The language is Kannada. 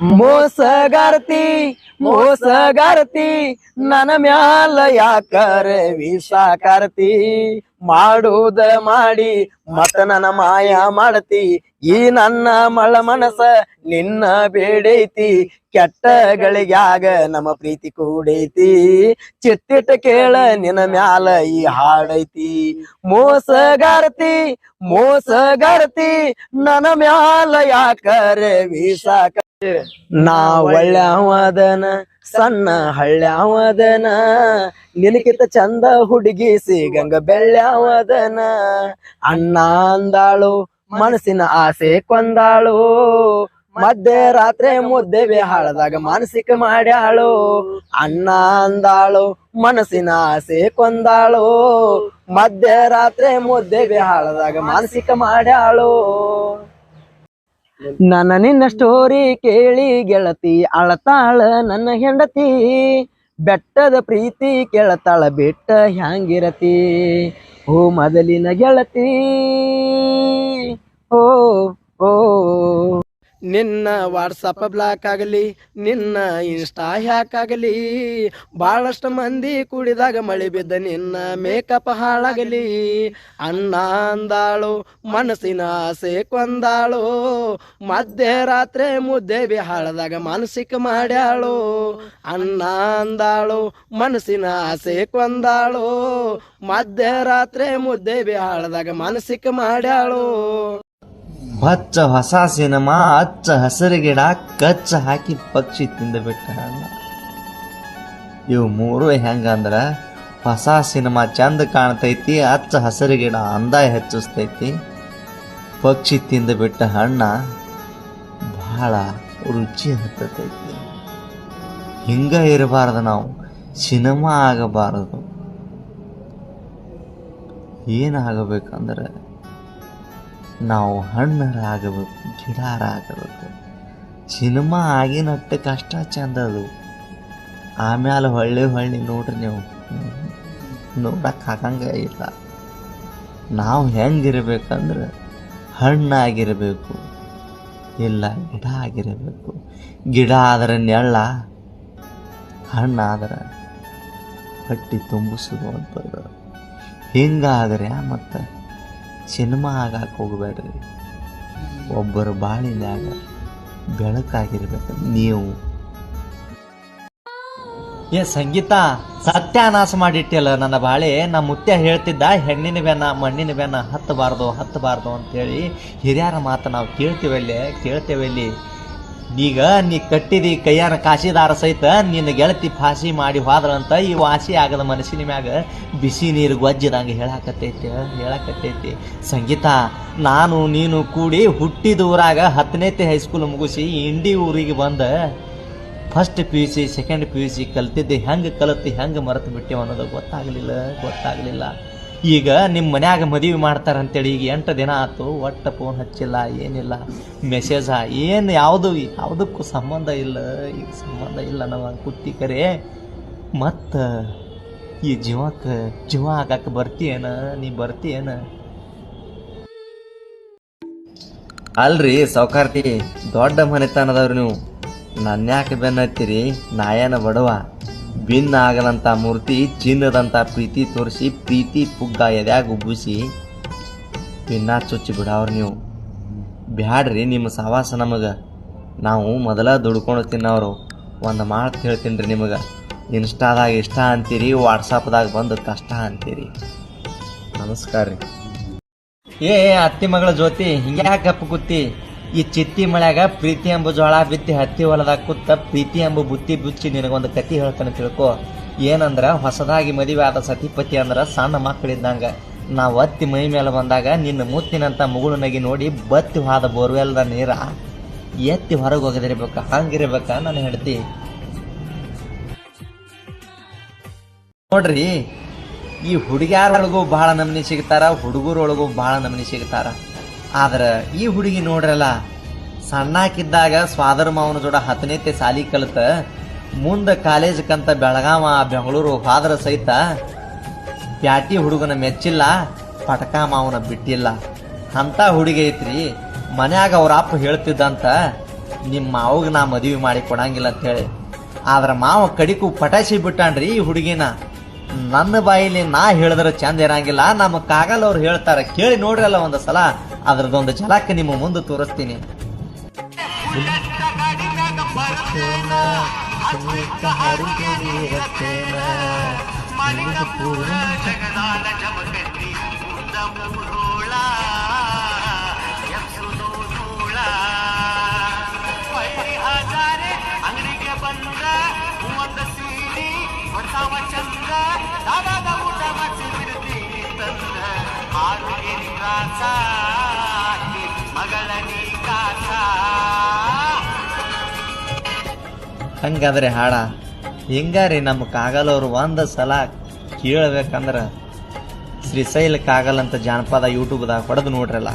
ಮೋಸಗಾರತಿ ಮೋಸಗಾರತಿ ನನ್ನ ಮ್ಯಾಲ ಯಾಕರ ವಿಷಾಕಾರತಿ ಮಾಡುವುದ ಮಾಡಿ ಮತ ನನ್ನ ಮಾಯ ಮಾಡತಿ. ಈ ನನ್ನ ಮಳ ಮನಸ ನಿನ್ನ ಬೇಡೈತಿ. ಕೆಟ್ಟಗಳಿಗಾಗ ನಮ್ಮ ಪ್ರೀತಿ ಕೂಡೈತಿ. ಚಿತ್ತಿಟ್ಟ ಕೇಳ ನಿನ್ನ ಮ್ಯಾಲ ಈ ಹಾಡೈತಿ. ಮೋಸಗಾರತಿ ಮೋಸಗಾರತಿ, ನನ್ನ ಮ್ಯಾಲ ಯಾಕರ ವೀಸಾಕ ನಾ ಒಳ್ಳ್ಯಾವದನ ಸಣ್ಣ ಹಳ್ಳ್ಯಾವದನ, ನಿನಕಿತ ಚಂದ ಹುಡುಗಿ ಸಿಗಂಗ ಬೆಳ್ಳ್ಯಾವದನ. ಅಣ್ಣ ಅಂದಾಳು, ಮನಸ್ಸಿನ ಆಸೆ ಕೊಂದಾಳು. ಮಧ್ಯರಾತ್ರಿ ಮುದ್ದೆ ಹಾಳದಾಗ ಮಾನಸಿಕ ಮಾಡ್ಯಾಳು. ಅಣ್ಣ ಅಂದಾಳು, ಮನಸ್ಸಿನ ಆಸೆ ಕೊಂದಾಳು. ಮಧ್ಯರಾತ್ರಿ ಮುದ್ದೆ ಹಾಳದಾಗ ಮಾನಸಿಕ ಮಾಡ್ಯಾಳು. ನನ್ನ ನಿನ್ನ ಸ್ಟೋರಿ ಕೇಳಿ ಗೆಳತಿ, ಅಳತಾಳ ನನ್ನ ಹೆಂಡತಿ. ಬೆಟ್ಟದ ಪ್ರೀತಿ ಕೇಳತಾಳ, ಬೆಟ್ಟ ಹ್ಯಾಂಗಿರತಿ? ಓ ಮೊದಲಿನ ಗೆಳತಿ. ಓ ಓ ನಿನ್ನ ವಾಟ್ಸಪ್ ಬ್ಲಾಕ್ ಆಗಲಿ, ನಿನ್ನ ಇನ್ಸ್ಟಾ ಹ್ಯಾಕ್ ಆಗಲಿ ಬಹಳಷ್ಟು ಮಂದಿ ಕುಡಿದಾಗ ಮಳೆ ಬಿದ್ದ ನಿನ್ನ ಮೇಕಪ್ ಹಾಳಾಗಲಿ. ಅಣ್ಣ ಅಂದಾಳು, ಮನಸ್ಸಿನ ಆಸೆ ಕೊಂದಾಳು ಮಧ್ಯರಾತ್ರಿ ಮುದ್ದೆ ಬಿ ಹಾಳದಾಗ ಮಾನಸಿಕ ಮಾಡ್ಯಾಳು. ಅಣ್ಣ ಅಂದಾಳು, ಮನಸ್ಸಿನ ಆಸೆ ಕೊಂದಾಳು ಮಧ್ಯರಾತ್ರಿ ಮುದ್ದೆ ಬಿ ಹಾಳದಾಗ ಮಾನಸಿಕ ಮಾಡ್ಯಾಳು. ಬಚ್ಚ ಹೊಸ ಸಿನಿಮಾ ಅಚ್ಚ ಹಸಿರು ಗಿಡ ಕಚ್ಚ ಹಾಕಿ ಪಕ್ಷಿ ತಿಂದು ಬಿಟ್ಟ ಅಣ್ಣ ಇವು ಮೂರು ಹೆಂಗಂದ್ರ ಹೊಸ ಸಿನಿಮಾ ಚಂದ ಕಾಣ್ತೈತಿ, ಅಚ್ಚ ಹಸಿರು ಗಿಡ ಅಂದ ಹೆಚ್ಚಿಸ್ತೈತಿ. ಪಕ್ಷಿ ತಿಂದು ಬಿಟ್ಟ ಹಣ್ಣ ಬಹಳ ರುಚಿ ಹತ್ತತೈತಿ. ಹಿಂಗ ಇರಬಾರ್ದು ನಾವು, ಸಿನಿಮಾ ಆಗಬಾರದು. ಏನಾಗಬೇಕಂದ್ರೆ ನಾವು ಹಣ್ಣರಾಗಬೇಕು ಗಿಡಾರಾಗಬೇಕು. ಸಿನಿಮಾ ಆಗಿನಟ್ಟು ಕಷ್ಟ ಚಂದ ಅದು. ಆಮೇಲೆ ಹೊಳ್ಳಿ ಹೊಳ್ಳಿ ನೋಡ್ರಿ ನೀವು. ನೋಡಕ್ಕೆ ಇಲ್ಲ. ನಾವು ಹೆಂಗಿರ್ಬೇಕಂದ್ರೆ ಹಣ್ಣಾಗಿರಬೇಕು, ಇಲ್ಲ ಗಿಡ ಆಗಿರಬೇಕು ಗಿಡ ಆದ್ರೆ ನೆಳ್ಳ ಹಣ್ಣಾದ್ರೆ ಹಟ್ಟಿ ತುಂಬಿಸುವಂಥದ್ದು. ಹಿಂಗಾದ್ರೆ ಮತ್ತು ಸಿನಿಮಾ ಆಗಕ್ಕೆ ಹೋಗಬೇಡ್ರಿ. ಒಬ್ಬರು ಬಾಳಿನ್ಯಾಗ ಬೆಳಕಾಗಿರ್ಬೇಕು. ನೀವು. ಏ, ಸಂಗೀತ, ಸತ್ಯಾನಾಶ ಮಾಡಿಟ್ಟಿಲ್ಲ ನನ್ನ ಬಾಳೆ. ನಮ್ಮ ಮುತ್ಯ ಹೇಳ್ತಿದ್ದ, ಹೆಣ್ಣಿನ ಬೆನ್ನ, ಮಣ್ಣಿನ ಬೆನ್ನ ಹತ್ತಬಾರ್ದು ಹತ್ತಬಾರ್ದು ಅಂತೇಳಿ ಹಿರಿಯರ ಮಾತು ನಾವು ಕೇಳ್ತೀವಲ್ಲಿ ಕೇಳ್ತೇವಲ್ಲಿ ಈಗ ನೀ ಕಟ್ಟಿದಿ ಕೈಯಾರ ಕಾಶಿದಾರ ಸಹಿತ ನಿನ್ನ ಗೆಳತಿ ಫಾಸಿ ಮಾಡಿ ಹೋದ್ರಂತ ಈ ವಾಸಿ ಆಗದ ಮನಸ್ಸಿನ ಮ್ಯಾಗ ಬಿಸಿ ನೀರು ಗೊಜ್ಜಿದಂಗೆ ಹೇಳಾಕತ್ತೈತಿ ಹೇಳಾಕತ್ತೈತಿ. ಸಂಗೀತ, ನಾನು, ನೀನು ಕೂಡಿ ಹುಟ್ಟಿದ ಊರಾಗ ಹತ್ತನೇತೆ ಹೈಸ್ಕೂಲ್ ಮುಗಿಸಿ ಇಂಡಿ ಊರಿಗೆ ಬಂದ first P U C second P U C ಕಲ್ತಿದ್ದೆ, ಹೆಂಗೆ ಕಲಿತು, ಹೆಂಗೆ ಮರೆತು ಬಿಟ್ಟೆವು ಅನ್ನೋದು ಗೊತ್ತಾಗಲಿಲ್ಲ ಗೊತ್ತಾಗಲಿಲ್ಲ. ಈಗ ನಿಮ್ಮ ಮನ್ಯಾಗ ಮದುವೆ ಮಾಡ್ತಾರೆ ಅಂತೇಳಿ ಈಗ ಎಂಟು ದಿನ ಆಯ್ತು ಒಟ್ಟು ಫೋನ್ ಹಚ್ಚಿಲ್ಲ, ಏನಿಲ್ಲ. ಮೆಸೇಜ ಏನು ಯಾವುದು ಯಾವುದಕ್ಕೂ ಸಂಬಂಧ ಇಲ್ಲ, ಈಗ ಸಂಬಂಧ ಇಲ್ಲ ನಾವು ಕುತ್ತಿ ಕರೆ. ಮತ್ತು ಈ ಜೀವಕ್ಕೆ, ಜೀವ ಹಾಕಕ್ಕೆ ಬರ್ತೀಯೇನ? ನೀ ಬರ್ತೀಯೇನ? ಅಲ್ರಿ ಸೌಕಾರ್ತಿ ದೊಡ್ಡ ಮನೆತನದವ್ರು ನೀವು. ನನ್ಯಾಕೆ ಬೆನ್ನತ್ತೀರಿ ಏನ ಬಡವ. ಭಿನ್ನ ಆಗದಂಥ ಮೂರ್ತಿ ಚಿನ್ನದಂಥ ಪ್ರೀತಿ ತೋರಿಸಿ, ಪ್ರೀತಿ ಪುಗ್ಗ ಎದ್ಯಾಗ ಉಬ್ಬಿಸಿ ಭಿನ್ನ ಚುಚ್ಚಿ ಬಿಡವ್ರು ನೀವು. ಬ್ಯಾಡ್ರಿ ನಿಮ್ಮ ಸಹವಾಸ ನಮಗೆ. ನಾವು ಮೊದಲ ದುಡ್ಕೊಂಡು ತಿನ್ನೋರು. ಒಂದು ಮಾತು ಹೇಳ್ತೀನಿ ರೀ ನಿಮಗೆ. ಇನ್ಸ್ಟಾದಾಗ ಇಷ್ಟ ಅಂತೀರಿ, ವಾಟ್ಸಪ್ದಾಗ ಬಂದು ಕಷ್ಟ ಅಂತೀರಿ. ನಮಸ್ಕಾರ ರೀ ಏ, ಅತ್ತಿ ಮಗಳ ಜ್ಯೋತಿ ಯಾಕೆ ಗಪ್ಪ ಕೂತಿ? ಈ ಚಿತ್ತಿ ಮಳೆಯಾಗ ಪ್ರೀತಿ ಎಂಬ ಜೋಳ ಬಿತ್ತಿ ಹತ್ತಿ ಹೊಲದಾಗ ಕೂತ ಪ್ರೀತಿ ಎಂಬ ಬುತ್ತಿ ಬುಚ್ಚಿ ನಿನಗೊಂದು ಕತಿ ಹೇಳ್ತಾನೆ ತಿಳ್ಕೊ. ಏನಂದ್ರ ಹೊಸದಾಗಿ ಮದುವೆ ಆದ ಸತಿಪತಿ ಅಂದ್ರ ಸಣ್ಣ ಮಕ್ಕಳಿದ್ದಂಗ. ನಾವು ಒತ್ತಿ ಮೈ ಮೇಲೆ ಬಂದಾಗ ನಿನ್ನ ಮುತ್ತಿನಂತ ಮುಗುಳು ನಗಿ ನೋಡಿ ಬತ್ತಿ ಹೋದ ಬೋರ್ವೆಲ್ದ ನೀರ. ಎತ್ತಿ ಹೊರಗೆ ಹೋಗದಿರ್ಬೇಕ, ಹಂಗಿರ್ಬೇಕ ನಾನು ಹೇಳ್ತಿ ನೋಡ್ರಿ, ಈ ಹುಡುಗ್ಯಾರೊಳಗೂ ಬಹಳ ನಮನಿ ಸಿಗ್ತಾರ, ಹುಡುಗರೊಳಗೂ ಬಹಳ ನಮನಿ ಸಿಗ್ತಾರ. ಆದ್ರೆ ಈ ಹುಡುಗಿ ನೋಡ್ರಲ್ಲ, ಸಣ್ಣಾಕಿದ್ದಾಗ ಸ್ವಾದರ ಮಾವನ ಜೋಡ ಹತ್ತನೇತೆ ಸಾಲಿ ಕಲಿತ, ಮುಂದೆ ಕಾಲೇಜಕ್ಕಂತ ಬೆಳಗಾವ, ಬೆಂಗಳೂರು ಹಾದ್ರ ಸಹಿತ ಬ್ಯಾಟಿ ಹುಡುಗನ ಮೆಚ್ಚಿಲ್ಲ, ಪಟಕ ಮಾವನ ಬಿಟ್ಟಿಲ್ಲ. ಅಂತ ಹುಡುಗಿ ಐತ್ರಿ, ಮನ್ಯಾಗ ಅವ್ರ ಅಪ್ಪ ಹೇಳ್ತಿದ್ದಂತ ನಿಮ್ಮ ಮಾವಗ ನಾ ಮದುವೆ ಮಾಡಿ ಕೊಡಂಗಿಲ್ಲ ಅಂತೇಳಿ ಆದ್ರ ಮಾವ ಕಡಿಕು ಪಟಾಸಿ ಬಿಟ್ಟಾನ್ರಿ ಈ ಹುಡುಗಿನ. ನನ್ನ ಬಾಯಿಲಿ ನಾ ಹೇಳಿದ್ರೆ ಚಂದ ಇರಂಗಿಲ್ಲ, ನಮ್ಮ ಕಾಗಲ್ ಅವ್ರು ಹೇಳ್ತಾರೆ, ಕೇಳಿ ನೋಡ್ರಲ್ಲ ಒಂದು ಸಲ ಅದ್ರದೊಂದು ಝಲಕ್ ನಿಮ್ಮ ಮುಂದೆ ತೋರಿಸ್ತೀನಿ. ಚಂದ ಊಟ ಮಾಡಿಸಿ ಆರು ಎರಿ ಕಾಸ ಹಂಗಾದ್ರೆ ಹಾಡ. ಹಿಂಗಾರಿ ನಮ್ಮ ಕಾಗಲವ್ರು ಒಂದು ಸಲ ಕೇಳ್ಬೇಕಂದ್ರ ಶ್ರೀಶೈಲ ಕಾಗಲ್ ಅಂತ ಜಾನಪದ ಯೂಟ್ಯೂಬ್ದಾಗ ಹೊಡೆದು ನೋಡ್ರಲ್ಲ.